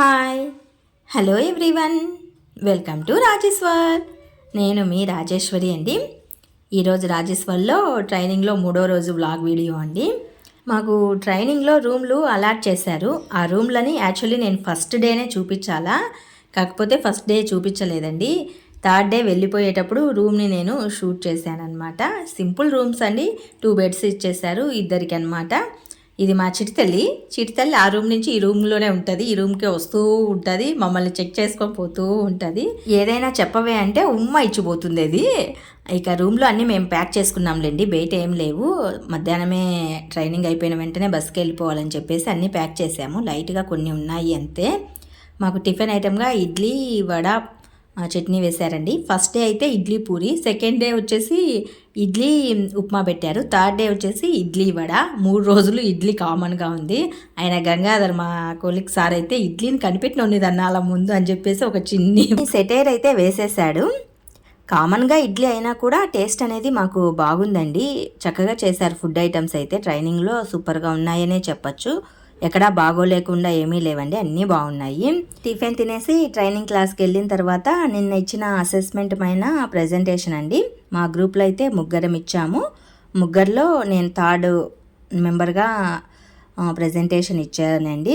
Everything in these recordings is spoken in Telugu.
Hi. Hello everyone. Welcome to Rajeshwar. నేను మీ రాజేశ్వరి అండి. ఈరోజు రాజేశ్వర్లో ట్రైనింగ్లో మూడో రోజు వ్లాగ్ వీడియో అండి. మాకు ట్రైనింగ్లో రూమ్లు అలాట్ చేశారు. ఆ రూమ్లని యాక్చువల్లీ నేను ఫస్ట్ డేనే చూపించాలా? కాకపోతే ఫస్ట్ డే చూపించలేదండి. థర్డ్ డే వెళ్ళిపోయేటప్పుడు రూమ్ని నేను షూట్ చేశాను అనమాట సింపుల్ రూమ్స్ అండి. టూ బెడ్స్ ఇచ్చేసారు ఇద్దరికి అనమాట ఇది మా చిటితల్లి చిటితల్లి ఆ రూమ్ నుంచి ఈ రూమ్లోనే ఉంటుంది. ఈ రూమ్కే వస్తూ ఉంటుంది. మమ్మల్ని చెక్ చేసుకొని పోతూ ఉంటుంది. ఏదైనా చెప్పవే అంటే ఉమ్మ ఇచ్చిపోతుంది అది. ఇక రూమ్లో అన్నీ మేము ప్యాక్ చేసుకున్నాంలేండి. బయట ఏం లేవు. మధ్యాహ్నమే ట్రైనింగ్ అయిపోయిన వెంటనే బస్కి వెళ్ళిపోవాలని చెప్పేసి అన్నీ ప్యాక్ చేసాము లైట్గా కొన్ని ఉన్నాయి అంతే. మాకు టిఫిన్ ఐటెంగా ఇడ్లీ వడ చట్నీ వేశారండి. ఫస్ట్ డే అయితే ఇడ్లీ పూరి సెకండ్ డే వచ్చేసి ఇడ్లీ ఉప్మా పెట్టారు. థర్డ్ డే వచ్చేసి ఇడ్లీ వడ. మూడు రోజులు ఇడ్లీ కామన్గా ఉంది. ఆయన గంగాధర్ మా కోలిక్ సార్ అయితే ఇడ్లీని కనిపెట్టిన ఉన్నది అన్నాల ముందు అని చెప్పేసి ఒక చిన్ని సెటైర్ అయితే వేసేసాడు. కామన్గా ఇడ్లీ అయినా కూడా టేస్ట్ అనేది మాకు బాగుందండి. చక్కగా చేశారు ఫుడ్ ఐటమ్స్ అయితే. ట్రైనింగ్లో సూపర్గా ఉన్నాయనే చెప్పచ్చు. ఎక్కడా బాగోలేకుండా ఏమీ లేవండి అన్నీ బాగున్నాయి. టిఫిన్ తినేసి ట్రైనింగ్ క్లాస్కి వెళ్ళిన తర్వాత నిన్న ఇచ్చిన అసెస్మెంట్ పైన ప్రజెంటేషన్ అండి. మా గ్రూప్లో అయితే ముగ్గురం ఇచ్చాము. ముగ్గురులో నేను థర్డ్ మెంబర్గా ప్రజెంటేషన్ ఇచ్చానండి.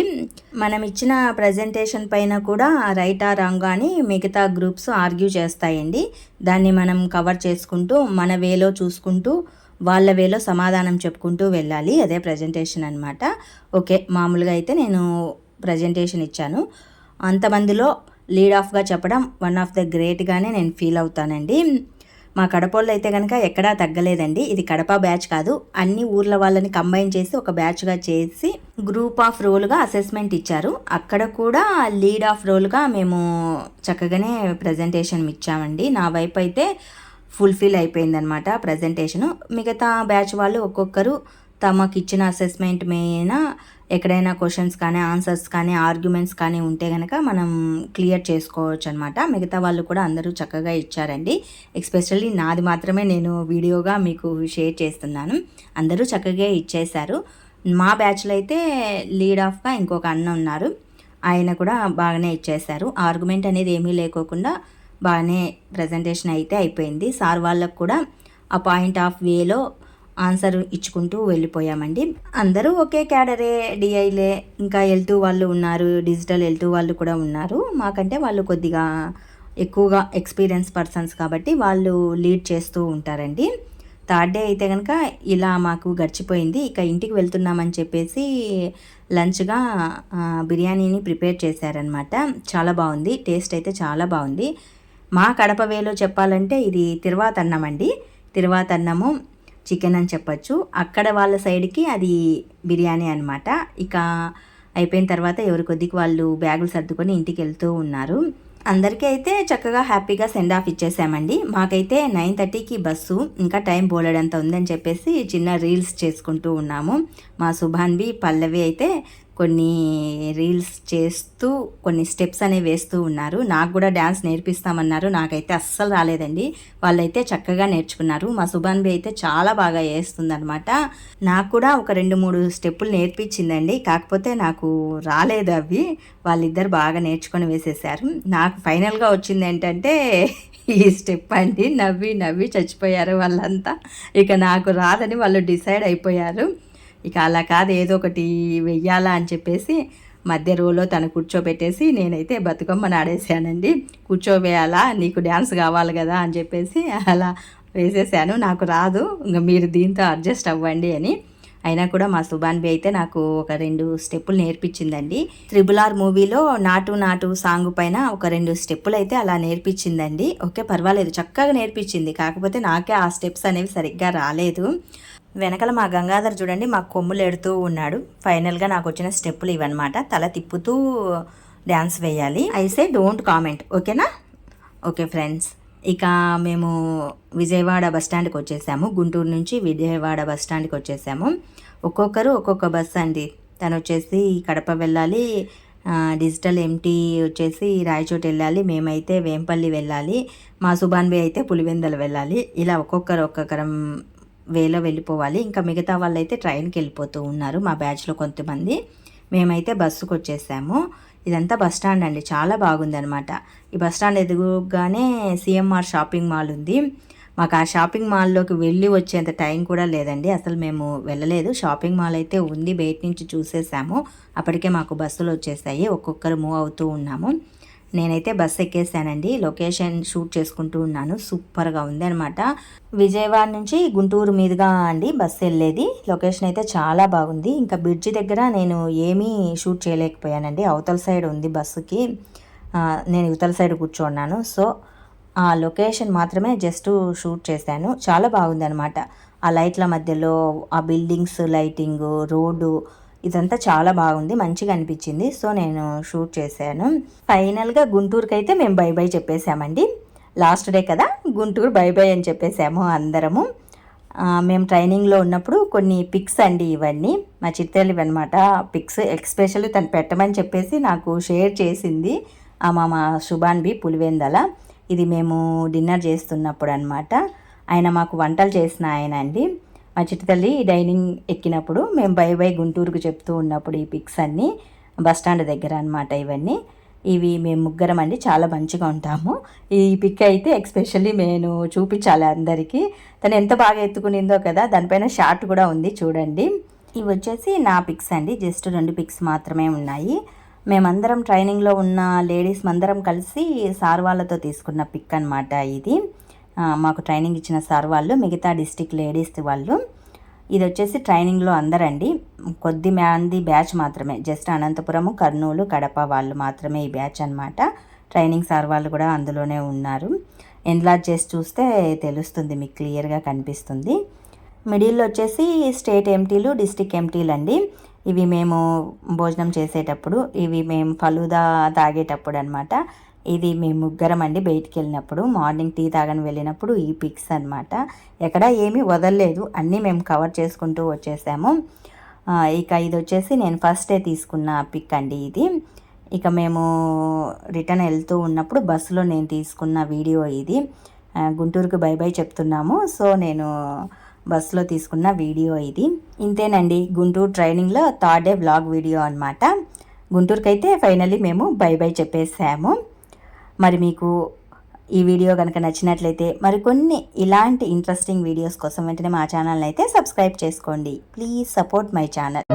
మనం ఇచ్చిన ప్రజెంటేషన్ పైన కూడా రైట్ ఆ రాంగ్ అని మిగతా గ్రూప్స్ ఆర్గ్యూ చేస్తాయండి. దాన్ని మనం కవర్ చేసుకుంటూ మన వేలో చూసుకుంటూ వాళ్ళ వేలో సమాధానం చెప్పుకుంటూ వెళ్ళాలి. అదే ప్రజెంటేషన్ అనమాట ఓకే మామూలుగా అయితే నేను ప్రజెంటేషన్ ఇచ్చాను. అంతమందిలో లీడ్ ఆఫ్గా చెప్పడం వన్ ఆఫ్ ద గ్రేట్గానే నేను ఫీల్ అవుతానండి. మా కడపోళ్ళు అయితే కనుక ఎక్కడా తగ్గలేదండి. ఇది కడప బ్యాచ్ కాదు. అన్ని ఊర్ల వాళ్ళని కంబైన్ చేసి ఒక బ్యాచ్గా చేసి గ్రూప్ ఆఫ్ రోల్గా అసెస్మెంట్ ఇచ్చారు. అక్కడ కూడా లీడ్ ఆఫ్ రోల్గా మేము చక్కగానే ప్రజెంటేషన్ ఇచ్చామండి. నా వైపు అయితే ఫుల్ఫిల్ అయిపోయిందనమాట ప్రజెంటేషను. మిగతా బ్యాచ్ వాళ్ళు ఒక్కొక్కరు తమకు ఇచ్చిన అసెస్మెంట్ మీద ఎక్కడైనా క్వశ్చన్స్ కానీ ఆన్సర్స్ కానీ ఆర్గ్యుమెంట్స్ కానీ ఉంటే కనుక మనం క్లియర్ చేసుకోవచ్చు అనమాట మిగతా వాళ్ళు కూడా అందరూ చక్కగా ఇచ్చారండి. ఎస్పెషల్లీ నాది మాత్రమే నేను వీడియోగా మీకు షేర్ చేస్తున్నాను. అందరూ చక్కగా ఇచ్చేశారు. మా బ్యాచ్లో అయితే లీడ్ ఆఫ్గా ఇంకొక అన్న ఉన్నారు. ఆయన కూడా బాగానే ఇచ్చేశారు. ఆర్గ్యుమెంట్ అనేది ఏమీ లేకోకుండా బాగానే ప్రజెంటేషన్ అయితే అయిపోయింది. సార్ వాళ్ళకు కూడా ఆ పాయింట్ ఆఫ్ వేలో ఆన్సర్ ఇచ్చుకుంటూ వెళ్ళిపోయామండి. అందరూ ఒకే క్యాడరే డిఐలే ఇంకా ఎల్ టూ వాళ్ళు ఉన్నారు డిజిటల్ ఎల్ టూ వాళ్ళు కూడా ఉన్నారు. మాకంటే వాళ్ళు కొద్దిగా ఎక్కువగా ఎక్స్పీరియన్స్ పర్సన్స్ కాబట్టి వాళ్ళు లీడ్ చేస్తూ ఉంటారండి. థర్డ్ డే అయితే కనుక ఇలా మాకు గడిచిపోయింది. ఇక ఇంటికి వెళ్తున్నామని చెప్పేసి లంచ్గా బిర్యానీని ప్రిపేర్ చేశారనమాట చాలా బాగుంది. టేస్ట్ అయితే చాలా బాగుంది. మా కడప వేలో చెప్పాలంటే ఇది తిరువాత అన్నం అండి తిరువాత అన్నము చికెన్ అని చెప్పచ్చు. అక్కడ వాళ్ళ సైడ్కి అది బిర్యానీ అనమాట ఇక అయిపోయిన తర్వాత ఎవరి కొద్దికి వాళ్ళు బ్యాగులు సర్దుకొని ఇంటికి వెళ్తూ ఉన్నారు. అందరికీ అయితే చక్కగా హ్యాపీగా సెండ్ ఆఫ్ ఇచ్చేసామండి. మాకైతే నైన్ థర్టీకి బస్సు ఇంకా టైం బోలెడంత ఉందని చెప్పేసి చిన్న రీల్స్ చేసుకుంటూ ఉన్నాము. మా సుభాన్వి పల్లవి అయితే కొన్ని రీల్స్ చేస్తూ కొన్ని స్టెప్స్ అనేవి వేస్తూ ఉన్నారు. నాకు కూడా డ్యాన్స్ నేర్పిస్తామన్నారు. నాకైతే అస్సలు రాలేదండి. వాళ్ళైతే చక్కగా నేర్చుకున్నారు. మా సుభాన్బి అయితే చాలా బాగా వేస్తుందనమాట నాకు కూడా ఒక రెండు మూడు స్టెప్పులు నేర్పించిందండి. కాకపోతే నాకు రాలేదు అవి. వాళ్ళిద్దరు బాగా నేర్చుకొని వేసేసారు. నాకు ఫైనల్గా వచ్చింది ఏంటంటే ఈ స్టెప్ అండి. నవ్వి నవ్వి చచ్చిపోయారు వాళ్ళంతా. ఇక నాకు రాదని వాళ్ళు డిసైడ్ అయిపోయారు. ఇక అలా కాదు ఏదో ఒకటి వెయ్యాలా అని చెప్పేసి మధ్య రోలో తను కూర్చోబెట్టేసి నేనైతే బతుకమ్మను ఆడేసానండి. కూర్చోవేయాలా నీకు డ్యాన్స్ కావాలి కదా అని చెప్పేసి అలా వేసేసాను. నాకు రాదు ఇంకా మీరు దీంతో అడ్జస్ట్ అవ్వండి అని. అయినా కూడా మా సుభాన్ బి అయితే నాకు ఒక రెండు స్టెప్పులు నేర్పించిందండి. త్రిబుల్ ఆర్ మూవీలో నాటు నాటు సాంగ్ పైన ఒక రెండు స్టెప్పులు అయితే అలా నేర్పించిందండి. ఓకే పర్వాలేదు చక్కగా నేర్పించింది. కాకపోతే నాకే ఆ స్టెప్స్ అనేవి సరిగ్గా రాలేదు. వెనకాల మా గంగాధర్ చూడండి మా కొమ్ములు ఎడుతూ ఉన్నాడు. ఫైనల్గా నాకు వచ్చిన స్టెప్పులు ఇవన్నమాట. తల తిప్పుతూ డ్యాన్స్ వేయాలి. ఐసే డోంట్ కామెంట్ ఓకేనా? ఓకే ఫ్రెండ్స్ ఇక మేము విజయవాడ బస్ స్టాండ్కి వచ్చేసాము. గుంటూరు నుంచి విజయవాడ బస్ స్టాండ్కి వచ్చేసాము. ఒక్కొక్కరు ఒక్కొక్క బస్ అండి. తను వచ్చేసి కడప వెళ్ళాలి డిజిటల్ ఎంటీ వచ్చేసి రాయచోటి వెళ్ళాలి మేమైతే వేంపల్లి వెళ్ళాలి మా సుబాన్ అయితే పులివెందలు వెళ్ళాలి. ఇలా ఒక్కొక్కరు ఒక్కొక్కరం వేలో వెళ్ళిపోవాలి. ఇంకా మిగతా వాళ్ళు అయితే ట్రైన్కి వెళ్ళిపోతూ ఉన్నారు మా బ్యాచ్లో కొంతమంది. మేమైతే బస్సుకు వచ్చేసాము. ఇదంతా బస్ స్టాండ్ అండి. చాలా బాగుంది అనమాట ఈ బస్ స్టాండ్ ఎదుగుగానే సిఎంఆర్ షాపింగ్ మాల్ ఉంది. మాకు ఆ షాపింగ్ మాల్లోకి వెళ్ళి వచ్చేంత టైం కూడా లేదండి. అసలు మేము వెళ్ళలేదు. షాపింగ్ మాల్ అయితే ఉంది. బయట నుంచి చూసేసాము. అప్పటికే మాకు బస్సులు వచ్చేసాయి. ఒక్కొక్కరు మూవ్ అవుతూ ఉన్నాము. నేనైతే బస్ ఎక్కేసానండి. లొకేషన్ షూట్ చేసుకుంటూ ఉన్నాను. సూపర్గా ఉంది అనమాట విజయవాడ నుంచి గుంటూరు మీదుగా అండి బస్సు వెళ్ళేది లొకేషన్ అయితే చాలా బాగుంది. ఇంకా బ్రిడ్జి దగ్గర నేను ఏమీ షూట్ చేయలేకపోయానండి. అవతల సైడ్ ఉంది బస్సుకి. నేను ఇవతల సైడ్ కూర్చున్నాను. సో ఆ లొకేషన్ మాత్రమే జస్ట్ షూట్ చేశాను. చాలా బాగుంది అనమాట ఆ లైట్ల మధ్యలో ఆ బిల్డింగ్స్ లైటింగ్ రోడ్డు ఇదంతా చాలా బాగుంది మంచిగా అనిపించింది. సో నేను షూట్ చేశాను. ఫైనల్గా గుంటూరుకి అయితే మేము బై బై చెప్పేశామండి. లాస్ట్ డే కదా గుంటూరు బై బై అని చెప్పేసాము అందరము. మేము ట్రైనింగ్లో ఉన్నప్పుడు కొన్ని పిక్స్ అండి ఇవన్నీ. మా చిత్తెలు అనమాట పిక్స్ ఎక్స్పెషల్లీ తను పెట్టమని చెప్పేసి నాకు షేర్ చేసింది. మా మా శుభాన్ బి పులివెందల. ఇది మేము డిన్నర్ చేస్తున్నప్పుడు అనమాట ఆయన మాకు వంటలు చేసిన ఆయన అండి. మా చిట్టి తల్లి డైనింగ్ ఎక్కినప్పుడు మేము బై బై గుంటూరుకు చెప్తూ ఉన్నప్పుడు ఈ పిక్స్ అన్నీ బస్ స్టాండ్ దగ్గర అనమాట ఇవన్నీ. ఇవి మేము ముగ్గురం అండి చాలా మంచిగా ఉంటాము. ఈ పిక్ అయితే ఎక్స్పెషల్లీ నేను చూపించాలి అందరికీ. తను ఎంత బాగా ఎత్తుకునిందో కదా దానిపైన షార్ట్ కూడా ఉంది చూడండి. ఇవి వచ్చేసి నా పిక్స్ అండి జస్ట్ రెండు పిక్స్ మాత్రమే ఉన్నాయి. మేమందరం ట్రైనింగ్లో ఉన్న లేడీస్ అందరం కలిసి సార్ వాళ్ళతో తీసుకున్న పిక్ అనమాట ఇది. మాకు ట్రైనింగ్ ఇచ్చిన సార్ వాళ్ళు మిగతా డిస్టిక్ లేడీస్ వాళ్ళు. ఇది వచ్చేసి ట్రైనింగ్లో అందరండి. కొద్ది మంది బ్యాచ్ మాత్రమే. జస్ట్ అనంతపురము కర్నూలు కడప వాళ్ళు మాత్రమే ఈ బ్యాచ్ అనమాట ట్రైనింగ్ సార్ వాళ్ళు కూడా అందులోనే ఉన్నారు. ఎన్లాజ్ చేసి చూస్తే తెలుస్తుంది మీకు క్లియర్గా కనిపిస్తుంది. మిడిల్లో వచ్చేసి స్టేట్ ఎంటీలు డిస్టిక్ ఎంటీలు అండి. ఇవి మేము భోజనం చేసేటప్పుడు ఇవి మేము ఫలుదా తాగేటప్పుడు అనమాట ఇది మేము ముగ్గురం అండి బయటికి వెళ్ళినప్పుడు మార్నింగ్ టీ తాగని వెళ్ళినప్పుడు ఈ పిక్స్ అనమాట ఎక్కడ ఏమీ వదలలేదు. అన్నీ మేము కవర్ చేసుకుంటూ వచ్చేసాము. ఇక ఇది వచ్చేసి నేను ఫస్ట్ డే తీసుకున్న పిక్ అండి ఇది. ఇక మేము రిటర్న్ వెళ్తూ ఉన్నప్పుడు బస్సులో నేను తీసుకున్న వీడియో ఇది. గుంటూరుకు బై బై చెప్తున్నాము. సో నేను బస్సులో తీసుకున్న వీడియో ఇది. ఇంతేనండి. గుంటూరు ట్రైనింగ్లో థర్డ్ డే బ్లాగ్ వీడియో అనమాట గుంటూరుకైతే ఫైనలీ ఫైనల్లీ మేము బై బై చెప్పేసాము. మరి మీకు ఈ వీడియో కనుక నచ్చినట్లయితే మరికొన్ని ఇలాంటి ఇంట్రెస్టింగ్ వీడియోస్ కోసం వెంటనే మా ఛానల్ని అయితే సబ్స్క్రైబ్ చేసుకోండి. Please support my channel